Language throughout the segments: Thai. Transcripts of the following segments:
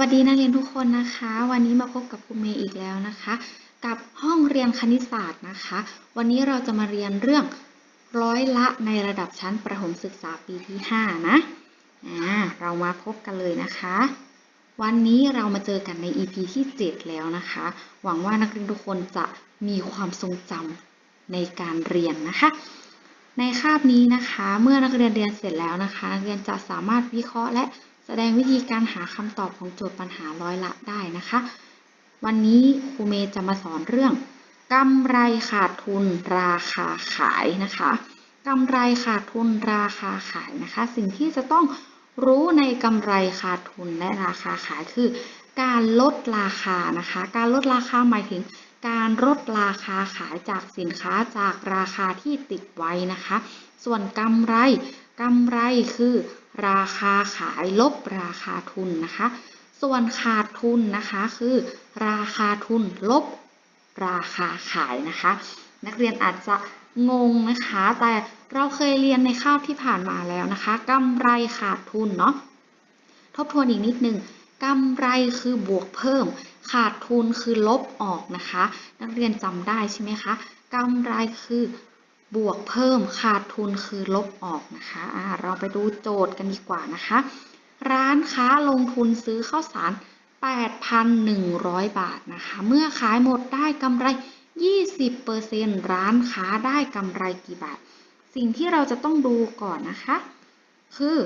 วัสดีนักเรียนทุกคนนะคะ วันนี้มาพบกับครูเมย์อีกแล้วนะคะ กับห้องเรียนคณิตศาสตร์นะคะ วันนี้เราจะมาเรียนเรื่องร้อยละในระดับชั้นประถมศึกษาปีที่ 5 นะอ่าเรามาพบกันเลยนะคะ วันนี้เรามาเจอกันใน EP ที่ 7 แล้วนะคะ หวังว่านักเรียนทุกคนจะมีความทรงจำในการเรียนนะคะในคาบนี้นะคะ เมื่อนักเรียนเรียนเสร็จแล้วนะคะ นักเรียนจะสามารถวิเคราะห์และ แสดงวิธีการหาคำตอบของโจทย์ปัญหาร้อยละได้นะคะ วันนี้ครูเมย์จะมาสอนเรื่องกำไรขาดทุนราคาขายนะคะกำไรขาดทุนราคาขายนะคะ สิ่งที่จะต้องรู้ในกำไรขาดทุนและราคาขายคือ การลดราคานะคะ การลดราคาหมายถึง การลดราคาขายจากสินค้าจากราคาที่ติดไว้นะคะ ส่วนกำไรกำไรคือ ราคาขายลบราคาทุนนะคะ ส่วนขาดทุนนะคะคือ ราคาทุนลบราคาขายนะคะ นักเรียนอาจจะงงนะคะ แต่เราเคยเรียนในคาบที่ผ่านมาแล้วนะคะกำไรขาดทุนเนาะทบทวนอีกนิดนึงกำไรคือบวกเพิ่ม ขาดทุนคือลบออกนะคะ นักเรียนจำได้ใช่ไหมคะกำไรคือ บวกเพิ่มขาดทุนคือลบออกนะคะะเราไปดูโจทย์กันดีกว่านะคะ ร้านค้าลงทุนซื้อข้าวสาร 8,100 บาทนะคะ เมื่อขายหมดได้กำไร 20%ร้านค้าได้กำไรกี่บาท สิ่งที่เราจะต้องดูก่อนนะคะ คือ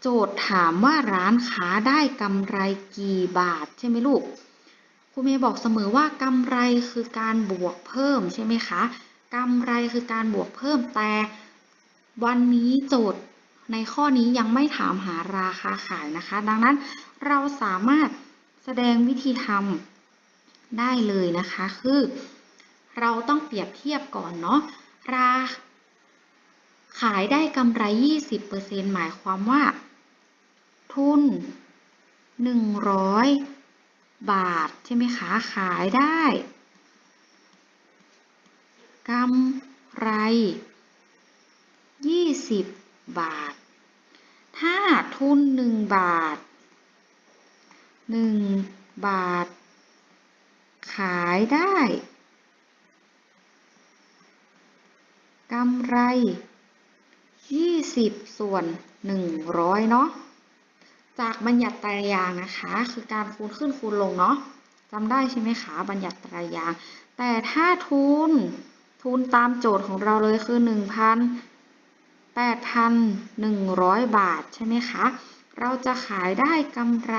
โจทย์ถามว่าร้านค้าได้กำไรกี่บาทใช่ไหมลูก ครูเมย์บอกเสมอว่ากำไรคือการบวกเพิ่มใช่ไหมคะกำไรคือการบวกเพิ่มแต่ วันนี้โจทย์ในข้อนี้ยังไม่ถามหาราคาขายนะคะ ดังนั้นเราสามารถแสดงวิธีทำได้เลยนะคะคือ เราต้องเปรียบเทียบก่อนเนาะราขายได้กำไร 20%หมายความว่า ทุน 100 บาทใช่ไหมคะขายได้กำไร 20 บาท ถ้าทุน 1 บาท 1 บาท ขายได้กำไร 20 ส่วน 100 เนาะ จากบัญญัติไตรยางนะคะ คือการคูณขึ้นคูณลงเนาะจำได้ใช่ไหมคะบัญญัติไตรยาง แต่ถ้าทุนทุนตามโจทย์ของเราเลยคือ 1,8,100 บาทใช่ไหมคะ เราจะขายได้กำไร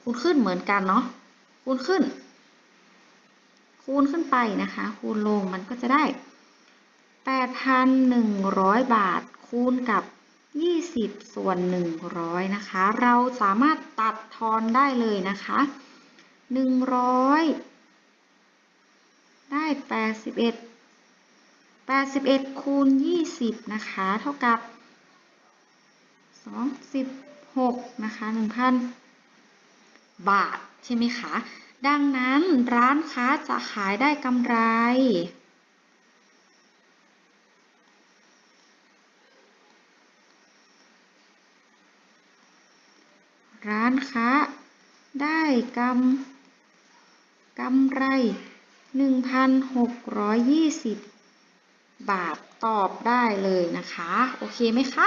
คูณขึ้นเหมือนกันเนาะคูณขึ้น คูณขึ้นไปนะคะ คูณลงมันก็จะได้ 8,100 บาท คูณกับ 20 ส่วน 100 นะคะ เราสามารถตัดทอนได้เลยนะคะ 100 ได้ 81 81 คูณ 20 นะคะ เท่ากับ 26 นะคะ 1,000 บาท ใช่ไหมคะ ดังนั้นร้านค้าจะขายได้กำไร ร้าน ค้าได้กำกำไร 1,620 บาทตอบได้เลยนะคะ โอเคไหมคะ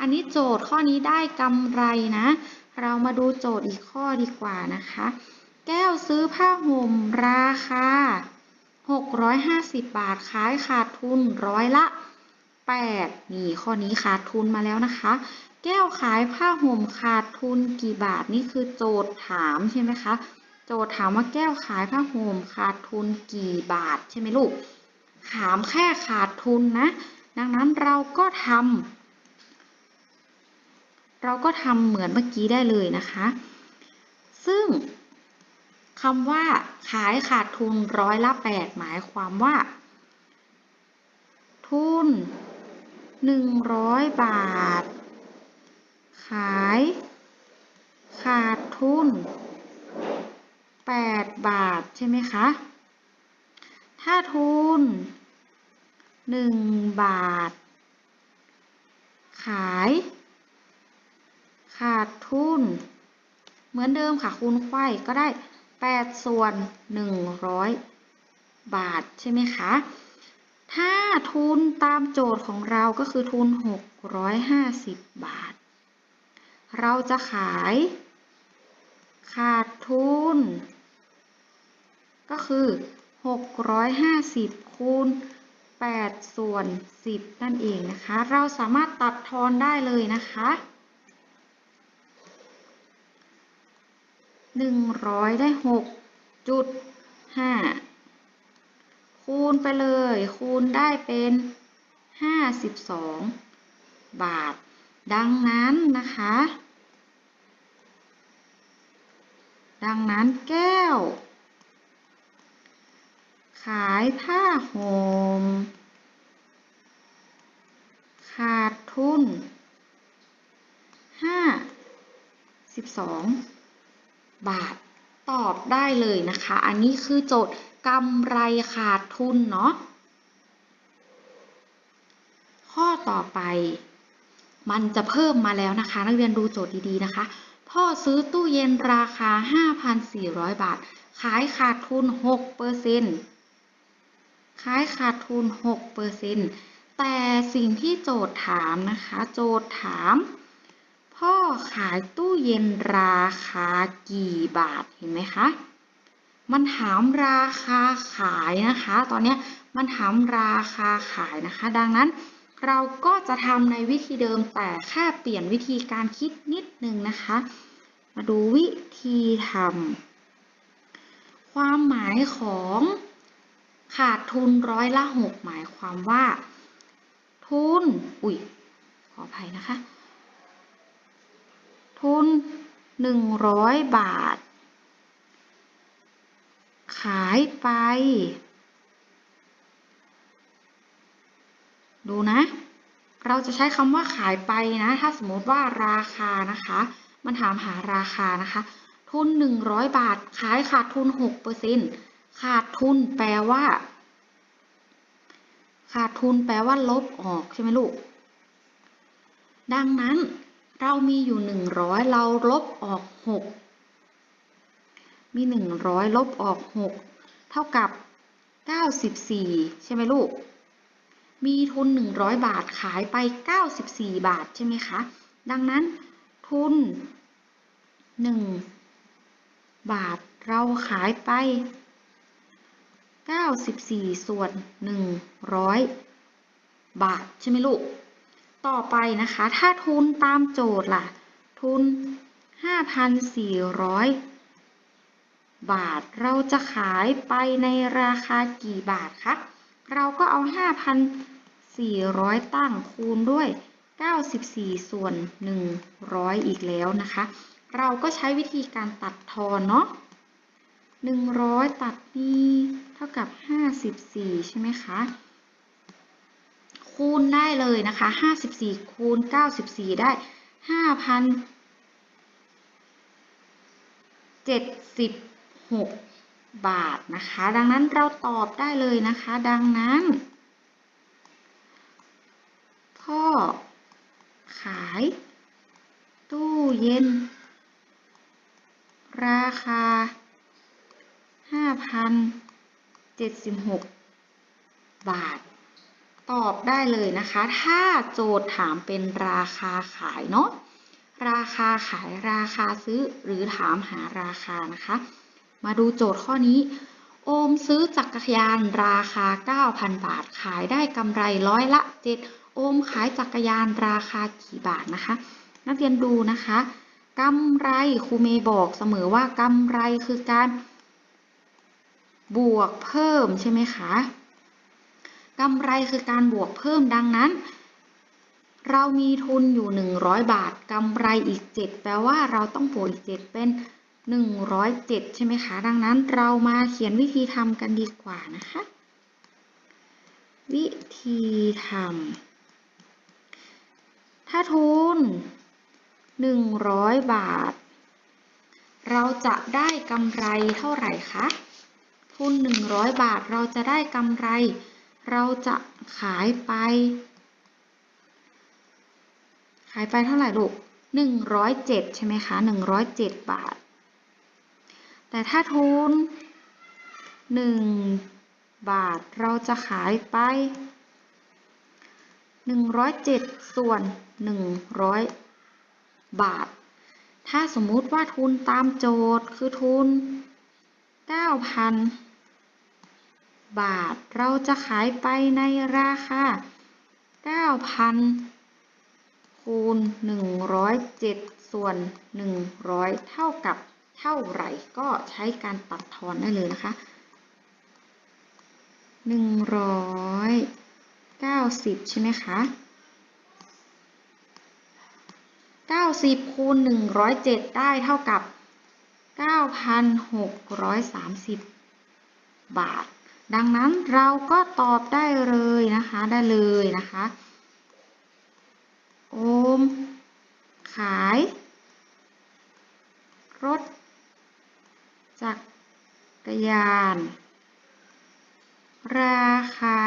อันนี้โจทย์ข้อนี้ได้กำไรนะ เรามาดูโจทย์อีกข้อดีกว่านะคะ แก้วซื้อผ้าห่มราคา 650 บาทขายขาดทุนร้อยละ8นี่ข้อนี้ขาดทุนมาแล้วนะคะ แก้วขายผ้าห่มขาดทุนกี่บาทนี่คือโจทย์ถามใช่ไหมคะโจทย์ถามว่าแก้วขายผ้าห่มขาดทุนกี่บาทใช่ไหมลูกถามแค่ขาดทุนนะ ดังนั้นเราก็ทำเราก็ทำเหมือนเมื่อกี้ได้เลยนะคะ ซึ่งคำว่าขายขาดทุนร้อยละ8หมายความว่า ทุน100บาท ขาย ขาดทุน 8 บาท ใช่ไหมคะ ถ้าทุน 1 บาท ขาย ขาดทุน เหมือนเดิมค่ะ คูณไขว้ก็ได้ 8 ส่วน 100 บาท ใช่ไหมคะถ้าทุนตามโจทย์ของเราก็คือทุน 650 บาท เราจะขาย ขาดทุน ก็คือ 650 คูณ 8 ส่วน 10 นั่นเองนะคะ เราสามารถตัดทอนได้เลยนะคะ 100 ได้6.5คูณไปเลย คูณได้เป็น 52 บาทดังนั้นนะคะ ดังนั้นแก้ว ขายผ้าห่มขาดทุน52บาทตอบได้เลยนะคะ อันนี้คือโจทย์กำไรขาดทุนเนาะข้อต่อไป มันจะเพิ่มมาแล้วนะคะ นักเรียนดูโจทย์ดีๆนะคะ พ่อซื้อตู้เย็นราคา 5,400 บาท ขายขาดทุน6%ขายขาดทุน6%แต่สิ่งที่โจทย์ถามนะคะ โจทย์ถาม พ่อขายตู้เย็นราคากี่บาทเห็นไหมคะ มันถามราคาขายนะคะ ตอนนี้มันถามราคาขายนะคะ ดังนั้น เราก็จะทำในวิธีเดิมแต่แค่เปลี่ยนวิธีการคิดนิดนึงนะคะ มาดูวิธีทำความหมายของขาดทุนร้อยละหกหมายความว่า ทุน อุ๊ย ขออภัยนะคะ ทุนหนึ่งร้อยบาท ขายไป ดูนะ เราจะใช้คำว่าขายไปนะ ถ้าสมมติว่าราคานะคะ มันถามหาราคานะคะ ทุน 100 บาท ขายขาดทุน6%ขาดทุนแปลว่า ขาดทุนแปลว่าลบออกใช่ไหมลูก ดังนั้นเรามีอยู่ 100 เราลบออก 6 มี 100 ลบออก 6 เท่ากับ 94 ใช่ไหมลูก มีทุน 100 บาทขายไป 94 บาทใช่ไหมคะ ดังนั้นทุน 1 บาทเราขายไป 94 ส่วน 100 บาทใช่ไหมลูก ต่อไปนะคะ ถ้าทุนตามโจทย์ล่ะ ทุน 5,400 บาทเราจะขายไปในราคากี่บาทคะ เราก็เอา 5,400 ตั้งคูณด้วย 94 ส่วน 100 อีกแล้วนะคะ เราก็ใช้วิธีการตัดทอนเนาะ100 ตัดนี้เท่ากับ 54 ใช่ไหมคะ คูณได้เลยนะคะ 54 คูณ 94 ได้ 5,076 บาทนะคะ ดังนั้นเราตอบได้เลยนะคะ ดังนั้น พ่อ ขาย ตู้เย็น ราคา 5,076 บาท ตอบได้เลยนะคะ ถ้าโจทย์ถามเป็นราคาขายเนาะราคาขายราคาซื้อหรือถามหาราคานะคะ มาดูโจทย์ข้อนี้ โอมซื้อจักรยานราคา 9,000 บาท ขายได้กำไรร้อยละ 7 โอมขายจักรยานราคากี่บาทนะคะ นักเรียนดูนะคะกำไรครูเมย์บอกเสมอว่ากำไรคือการบวกเพิ่มใช่ไหมคะกำไรคือการบวกเพิ่มดังนั้น เรามีทุนอยู่ 100 บาทกำไรอีก 7 แปลว่าเราต้องบวกอีก 7 เป็น 107 ใช่ไหมคะ ดังนั้นเรามาเขียนวิธีทำกันดีกว่านะคะ วิธีทำ ถ้าทุน 100 บาท เราจะได้กำไรเท่าไหร่คะ ทุน 100 บาทเราจะได้กำไร เราจะขายไป ขายไปเท่าไหร่ลูกหนึ่งร้อยเจ็ดใช่ไหมคะหนึ่งร้อยเจ็ดบาท แต่ถ้าทุนหนึ่งบาทเราจะขายไปหนึ่งร้อยเจ็ดส่วนหนึ่งร้อยบาท ถ้าสมมุติว่าทุนตามโจทย์คือทุนเก้าพันบาทเราจะขายไปในราคาเก้าพันคูณหนึ่งร้อยเจ็ดส่วนหนึ่งร้อยเท่ากับ เท่าไหร่ก็ใช้การตัดทอนได้เลยนะคะหนึ่งร้อยเก้าสิบใช่ไหมคะเก้าสิบคูณหนึ่งร้อยเจ็ดได้เท่ากับเก้าพันหกร้อยสามสิบบาท ดังนั้นเราก็ตอบได้เลยนะคะได้เลยนะคะโอม ขาย รถ จักรยาน ราคา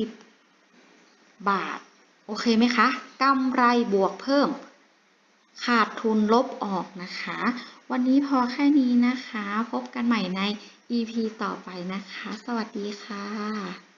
9,630 บาท โอเคไหมคะกำไรบวกเพิ่ม ขาดทุนลบออกนะคะ วันนี้พอแค่นี้นะคะ พบกันใหม่ใน EP ต่อไปนะคะ สวัสดีค่ะ